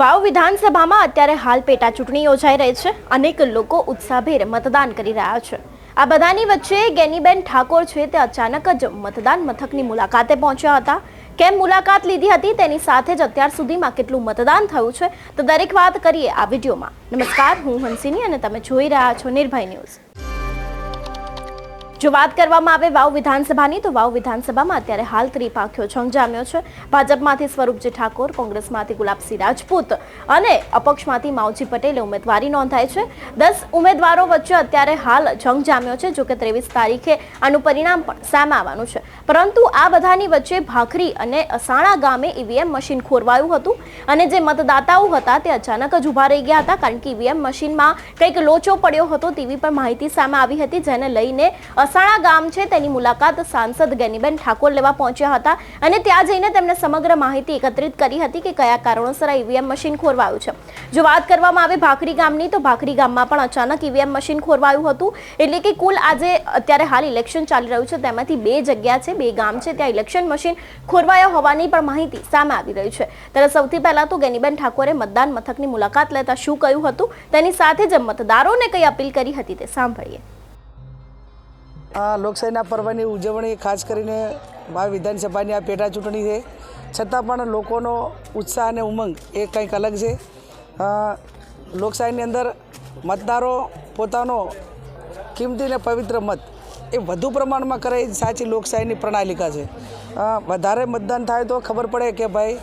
વાવ વિધાનસભામાં અત્યારે હાલ પેટા ચૂંટણી યોજાઈ રહી છે. અનેક લોકો ઉત્સાહભેર મતદાન કરી રહ્યા છે. આ બધાની વચ્ચે ગેનીબેન ઠાકોર છે તે અચાનક જ મતદાન મથકની મુલાકાતે પહોંચ્યા હતા. કેમ મુલાકાત લીધી હતી તેની સાથે જ અત્યાર સુધીમાં કેટલું મતદાન થયું છે તો દરેક વાત કરીએ આ વિડીયોમાં. નમસ્કાર, હું હંસિની અને તમે જોઈ રહ્યા છો નિર્ભય ન્યૂઝ. જો વાત કરવામાં આવે વાવ વિધાનસભાની, તો વાવ વિધાનસભામાં અત્યારે હાલ ત્રિપાખ્યો જંગ જામ્યો છે. ભાજપમાંથી સ્વરૂપજી ઠાકોર, કોંગ્રેસમાંથી ગુલાબસિંહ રાજપૂત અને અપક્ષમાંથી માવજી પટેલે ઉમેદવારી નોંધાઈ છે. દસ ઉમેદવારો વચ્ચે અત્યારે હાલ જંગ જામ્યો છે, જોકે ત્રેવીસ તારીખે આનું પરિણામ પણ સામે આવવાનું છે. પરંતુ આ બધાની વચ્ચે ભાખરી અને અસાણા ગામે ઈવીએમ મશીન ખોરવાયું હતું અને જે મતદાતાઓ હતા તે અચાનક જ ઊભા રહી ગયા હતા, કારણ કે ઈવીએમ મશીનમાં કંઈક લોચો પડ્યો હતો તેવી પણ માહિતી સામે આવી હતી, જેને લઈને અસાણા ગામ છે, તેની મુલાકાત સાંસદ ગેનીબેન ઠાકોર લેવા પહોંચ્યા હતા અને ત્યાં જઈને તેમણે સમગ્ર માહિતી એકત્રિત કરી હતી કે કયા કારણોસર ઈવીએમ મશીન ખોરવાયું છે. જો વાત કરવામાં આવે ભાખરી ગામની, તો ભાખરી ગામમાં પણ અચાનક ઈવીએમ મશીન ખોરવાયું હતું, એટલે કે કુલ આજે અત્યારે હાલ ઇલેક્શન ચાલી રહ્યું છે, તેમાંથી બે જગ્યા છે, બે ગામ છે, ત્યાં ઇલેક્શન મશીન ખોરવાયા હોવાની પણ માહિતી સામે આવી રહી છે. ત્યારે સૌથી પહેલા તો ગેનીબેન ઠાકોરે મતદાન મથકની મુલાકાત લેતા શું કહ્યું હતું, તેની સાથે જ મતદારોને કઈ અપીલ કરી હતી તે સાંભળીએ. લોકશાહીના પર્વની ઉજવણી ખાસ કરીને ભાવ વિધાનસભાની આ પેટા ચૂંટણી છે. છતાં પણ લોકોનો ઉત્સાહ અને ઉમંગ એ કંઈક અલગ છે. લોકશાહીની અંદર મતદારો પોતાનો કિંમતી અને પવિત્ર મત એ વધુ પ્રમાણમાં કરે સાચી લોકશાહીની પ્રણાલિકા છે. વધારે મતદાન થાય તો ખબર પડે કે ભાઈ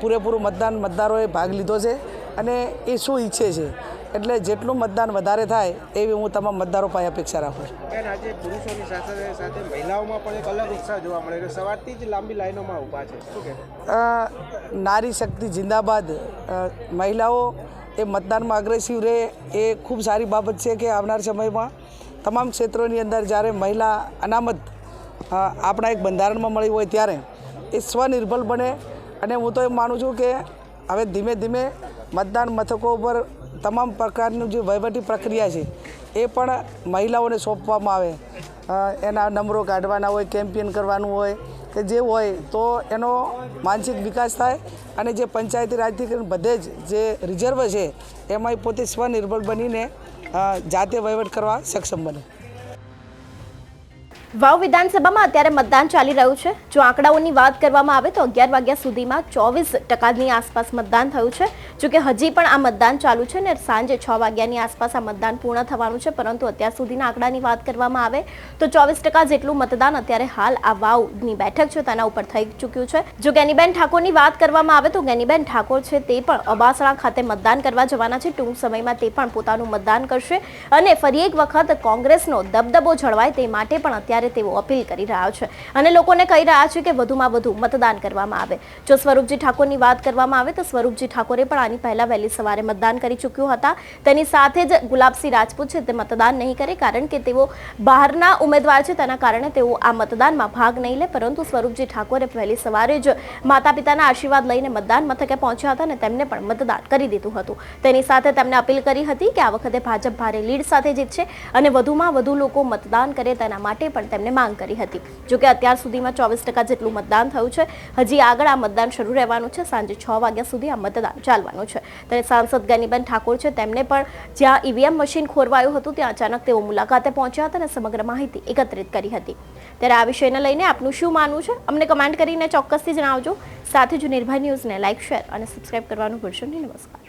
પૂરેપૂરું મતદાન મતદારોએ ભાગ લીધો છે અને એ શું ઈચ્છે છે. એટલે જેટલું મતદાન વધારે થાય એવી હું તમામ મતદારો પાસે અપેક્ષા રાખું છું. બેન આજે પુરુષોની સાથે સાથે મહિલાઓમાં પણ એક અલગ ઉત્સાહ જોવા મળે છે. સવારથી જ લાંબી લાઈનોમાં ઊભા છે. શું કે નારી શક્તિ જિંદાબાદ. મહિલાઓ એ મતદાનમાં અગ્રેસિવ રહે એ ખૂબ સારી બાબત છે કે આવનાર સમયમાં તમામ ક્ષેત્રોની અંદર જ્યારે મહિલા અનામત આપણા એક બંધારણમાં મળી હોય ત્યારે એ સ્વનિર્ભર બને. અને હું તો એમ માનું છું કે હવે ધીમે ધીમે મતદાન મથકો ઉપર તમામ પ્રકારનું જે વહીવટી પ્રક્રિયા છે, એ પણ મહિલાઓને સોંપવામાં આવે. એના નંબરો કાઢવાના હોય, કેમ્પેન કરવાનું હોય, કે જે હોય, તો એનો માનસિક વિકાસ થાય અને જે પંચાયતી રાજથી બધે જ જે રિઝર્વ છે એમાં પોતે સ્વનિર્ભર બનીને જાતે વહીવટ કરવા સક્ષમ બને. વાવ વિધાનસભામાં અત્યારે મતદાન ચાલી રહ્યું છે. જો આંકડાઓની વાત કરવામાં આવે તો અગિયાર વાગ્યા સુધીમાં ચોવીસ ટકાની આસપાસ મતદાન થયું છે. જોકે હજી પણ આ મતદાન ચાલુ છે ને સાંજે છ વાગ્યાની આસપાસ આ મતદાન પૂર્ણ થવાનું છે, પરંતુ અત્યાર સુધીના આંકડાની વાત કરવામાં આવે તો ચોવીસ ટકા જેટલું મતદાન અત્યારે હાલ આ વાવની બેઠક છે, તેના ઉપર થઈ ચૂક્યું છે. જો ગેનીબેન ઠાકોરની વાત કરવામાં આવે તો ગેનીબેન ઠાકોર છે તે પણ અબાસણા ખાતે મતદાન કરવા જવાના છે. ટૂંક સમયમાં તે પણ પોતાનું મતદાન કરશે અને ફરી એક વખત કોંગ્રેસનો દબદબો જળવાય તે માટે પણ અત્યારે તેઓ અપીલ કરી રહ્યા છે અને લોકોને કહી રહ્યા છે કે વધુમાં વધુ મતદાન કરવામાં આવે. જો સ્વરૂપજી ઠાકોરની વાત કરવામાં આવે તો સ્વરૂપજી ઠાકોરે પણ આની પહેલા વહેલી સવારે મતદાન કરી ચૂક્યું હતા. તેની સાથે જ ગુલાબસિંહ રાજપૂત છે તે મતદાન નહીં કરે કારણ કે તેઓ બહારના ઉમેદવાર છે. તેના કારણે તેઓ આ મતદાનમાં ભાગ નહીં લે, પરંતુ સ્વરૂપજી ઠાકોરે વહેલી સવારે જ માતા પિતાના આશીર્વાદ લઈને મતદાન મથકે પહોંચ્યા હતા અને તેમને પણ મતદાન કરી દીધું હતું. તેની સાથે તેમણે અપીલ કરી હતી કે આ વખતે ભાજપ ભારે લીડ સાથે જીતશે અને વધુમાં વધુ લોકો મતદાન કરે તેના માટે પણ તેમને માંગ કરી હતી. જોકે અત્યાર સુધીમાં ચોવીસ ટકા જેટલું મતદાન થયું છે. હજી આગળ આ મતદાન શરૂ રહેવાનું છે. સાંજે છ વાગ્યા સુધી આ મતદાન ચાલવાનું છે. ત્યારે સાંસદ ગનીબેન ઠાકોર છે, તેમને પણ જ્યાં ઈવીએમ મશીન ખોરવાયું હતું, ત્યાં અચાનક તેઓ મુલાકાતે પહોંચ્યા હતા અને સમગ્ર માહિતી એકત્રિત કરી હતી. ત્યારે આ વિષયને લઈને આપનું શું માનવું છે? અમને કમેન્ટ કરીને ચોક્કસથી જણાવજો. સાથે જ નિર્ભય ન્યૂઝને લાઇક શેર અને સબસ્ક્રાઇબ કરવાનું ભૂલશો નહીં. નમસ્કાર.